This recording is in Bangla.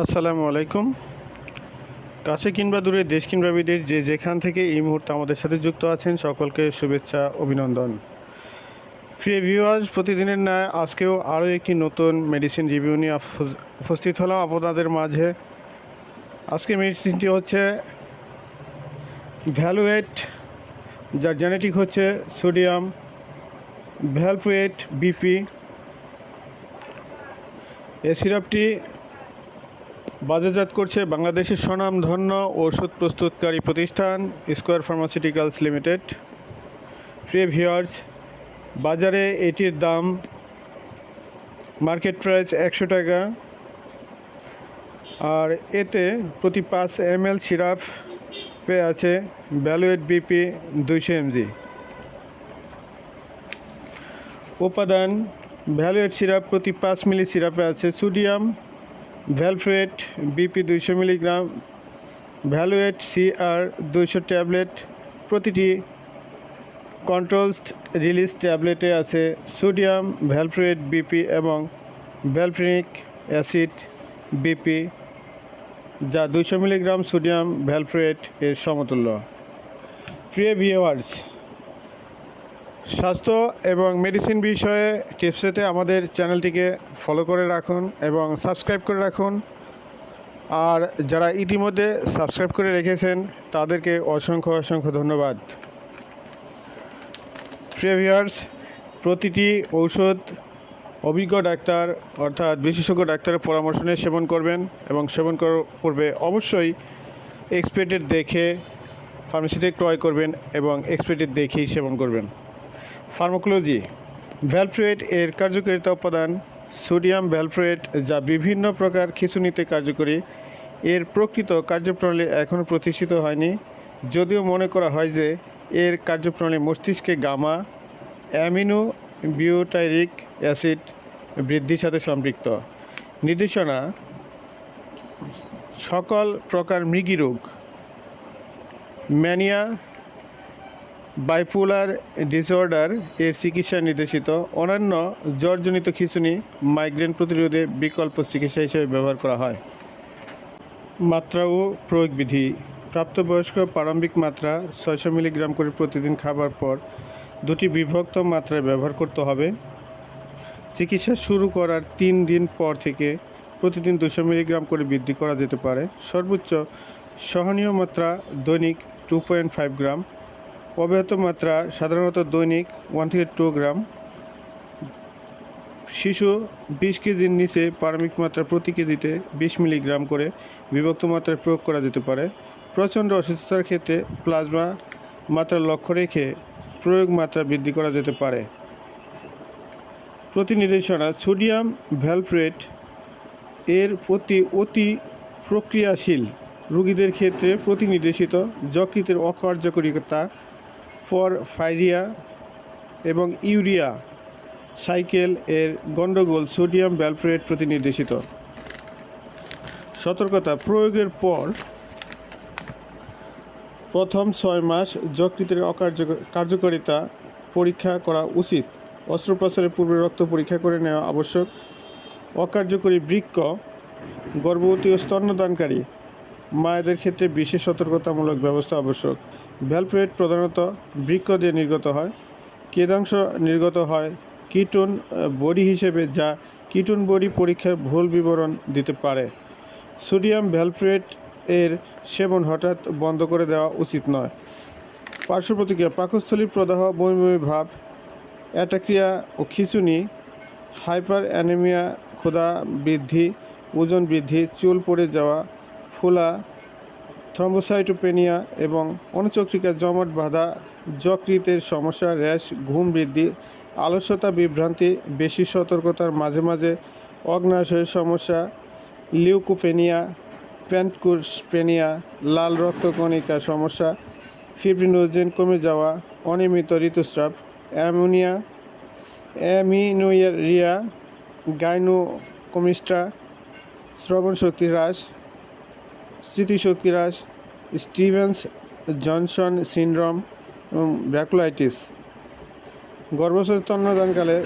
আসসালামু আলাইকুম। কাছে কিংবা দূরে, দেশ কিংবা বিদেশ, যে যেখান থেকে এই মুহূর্তে আমাদের সাথে যুক্ত আছেন, সকলকে শুভেচ্ছা, অভিনন্দন। প্রিয় ভিউয়ার্স প্রতিদিনের ন্যায় আজকেও আরও একটি নতুন মেডিসিন রিভিউ নিয়ে উপস্থিত হলাম আপনাদের মাঝে। আজকে মেডিসিনটি হচ্ছে ভ্যালুয়েট যার জেনেটিক হচ্ছে সোডিয়াম ভ্যালপুয়েট বিপি এই সিরাপটি বাজারজাত করছে বাংলাদেশের স্বনামধন্য ওষুধ প্রস্তুতকারী প্রতিষ্ঠান স্কোয়ার ফার্মাসিউটিক্যালস লিমিটেড। প্রিয় ভিউয়ার্স, বাজারে এটির দাম, মার্কেট প্রাইস একশো টাকা। আর এতে প্রতি পাঁচ এম এল সিরাপ পেয়ে আছে ভ্যালুয়েট বিপি দুইশো এমজি। উপাদান ভ্যালুয়েট সিরাপ প্রতি পাঁচ মিলি সিরাপে আছে সোডিয়াম। ভ্যালফ্রেট বিপি দুইশো মিলিগ্রাম ভ্যালুয়েট সিআর দুইশো ট্যাবলেট, প্রতিটি কন্ট্রোলসড রিলিজ ট্যাবলেটে আছে সোডিয়াম ভ্যালফ্রেট বিপি এবং ভ্যালফ্রিনিক অ্যাসিড বিপি, যা দুইশো মিলিগ্রাম সোডিয়াম ভ্যালফ্রেট এর সমতুল্য। প্রিয় ভিওয়ার্স স্বাস্থ্য এবং মেডিসিন বিষয়ে টিপসেতে আমাদের চ্যানেলটিকে ফলো করে রাখুন এবং সাবস্ক্রাইব করে রাখুন। আর যারা ইতিমধ্যে সাবস্ক্রাইব করে রেখেছেন, তাদেরকে অসংখ্য অসংখ্য ধন্যবাদ। প্রিভিয়ার্স প্রতিটি ঔষধ অভিজ্ঞ ডাক্তার অর্থাৎ বিশেষজ্ঞ ডাক্তারের পরামর্শ নিয়ে সেবন করবেন এবং সেবন করার পূর্বে অবশ্যই এক্সপেক্টেড দেখে ফার্মেসিতে ক্রয় করবেন এবং এক্সপেক্টেড দেখেই সেবন করবেন। ফার্মাকোলজি ভ্যালফ্রুয়েট এর কার্যকারিতা উপাদান, সোডিয়াম ভ্যালফ্রুয়েট যা বিভিন্ন প্রকার খিঁচুনিতে কার্যকরী। এর প্রকৃত কার্যপ্রণালী এখনও প্রতিষ্ঠিত হয়নি। যদিও মনে করা হয় যে এর কার্যপ্রণালী মস্তিষ্কে গামা, অ্যামিনো বিউটাইরিক অ্যাসিড বৃদ্ধির সাথে সম্পৃক্ত। নির্দেশনা, সকল প্রকার মৃগী রোগ, ম্যানিয়া বাইপোলার ডিসঅর্ডার এর চিকিৎসা নির্দেশিত। অন্যান্য জ্বরজনিত খিঁচুনি মাইগ্রেন প্রতিরোধে বিকল্প চিকিৎসা হিসেবে ব্যবহার করা হয়। মাত্রা ও প্রয়োগ বিধি প্রাপ্তবয়স্ক প্রারম্ভিক মাত্রা ছয়শো মিলিগ্রাম করে প্রতিদিন খাবার পর দুটি বিভক্ত মাত্রায় ব্যবহার করতে হবে। চিকিৎসা শুরু করার তিন দিন পর থেকে প্রতিদিন দুশো মিলিগ্রাম করে বৃদ্ধি করা যেতে পারে। সর্বোচ্চ সহনীয় মাত্রা দৈনিক টু পয়েন্ট ফাইভ গ্রাম। অব্যাহত মাত্রা সাধারণত দৈনিক ওয়ান থেকে টু গ্রাম। শিশু বিশ কেজির নিচে পারমিক মাত্রা প্রতি কেজিতে বিশ মিলিগ্রাম করে বিভক্ত মাত্রায় প্রয়োগ করা যেতে পারে। প্রচণ্ড অসুস্থতার ক্ষেত্রে প্লাজমা মাত্রা লক্ষ্য রেখে প্রয়োগ মাত্রা বৃদ্ধি করা যেতে পারে। প্রতি নির্দেশনা সোডিয়াম ভ্যালফ্রেট এর প্রতি অতি প্রক্রিয়াশীল রোগীদের ক্ষেত্রে প্রতি নির্দেশিত যকৃতের অকার্যকরিতা ফর ফাইরিয়া এবং ইউরিয়া সাইকেল এর গণ্ডগোল সোডিয়াম ব্যালফ্রেট প্রতিনির্দেশিত। সতর্কতা, প্রয়োগের পর প্রথম ছয় মাস যকৃতের অকার্যকর কার্যকারিতা পরীক্ষা করা উচিত। অস্ত্রোপচারের পূর্বে রক্ত পরীক্ষা করে নেওয়া আবশ্যক। অকার্যকরী বৃক্ক গর্ভবতী ও স্তন্যদানকারী মায়েদের ক্ষেত্রে বিশেষ সতর্কতামূলক ব্যবস্থা আবশ্যক। ভ্যালপ্রেট প্রধানত বৃক্ষ দিয়ে নির্গত হয়, কেদাংশ নির্গত হয়, কিটোন বডি হিসেবে যা কিটোন বডি পরীক্ষার ভুল বিবরণ দিতে পারে। সোডিয়াম ভ্যালপ্রেট এর সেবন হঠাৎ বন্ধ করে দেওয়া উচিত নয়। পার্শ্ব প্রতিক্রিয়া, পাকস্থলীর প্রদাহ বমি ভাব, অ্যাটাক্রিয়া ও খিঁচুনি, হাইপার অ্যানিমিয়া, ক্ষুধা বৃদ্ধি, ওজন বৃদ্ধি, চুল পড়ে যাওয়া ফোলা থ্রম্বোসাইটোপেনিয়া এবং অনুচক্রিকা জমাট বাঁধা যকৃতের সমস্যা, র্যাশ, ঘুম বৃদ্ধি, আলস্যতা, বিভ্রান্তি, বেশি সতর্কতার মাঝে মাঝে অগ্নাশয়ের সমস্যা, লিউকোপেনিয়া প্যান্টকুসপেনিয়া লাল রক্তকণিকা সমস্যা, ফিব্রিনোজেন কমে যাওয়া, অনিয়মিত ঋতুস্রাব, অ্যামোনিয়া অ্যামিনোরিয়া গাইনোকমিস্ট্রা শ্রবণ শক্তি হ্রাস স্মৃতিশক্তি হ্রাস স্টিভেন্স জনসন সিনড্রোম এবং ব্র্যাকুলাইটিস গর্ভস্থ স্তন্যদানকালে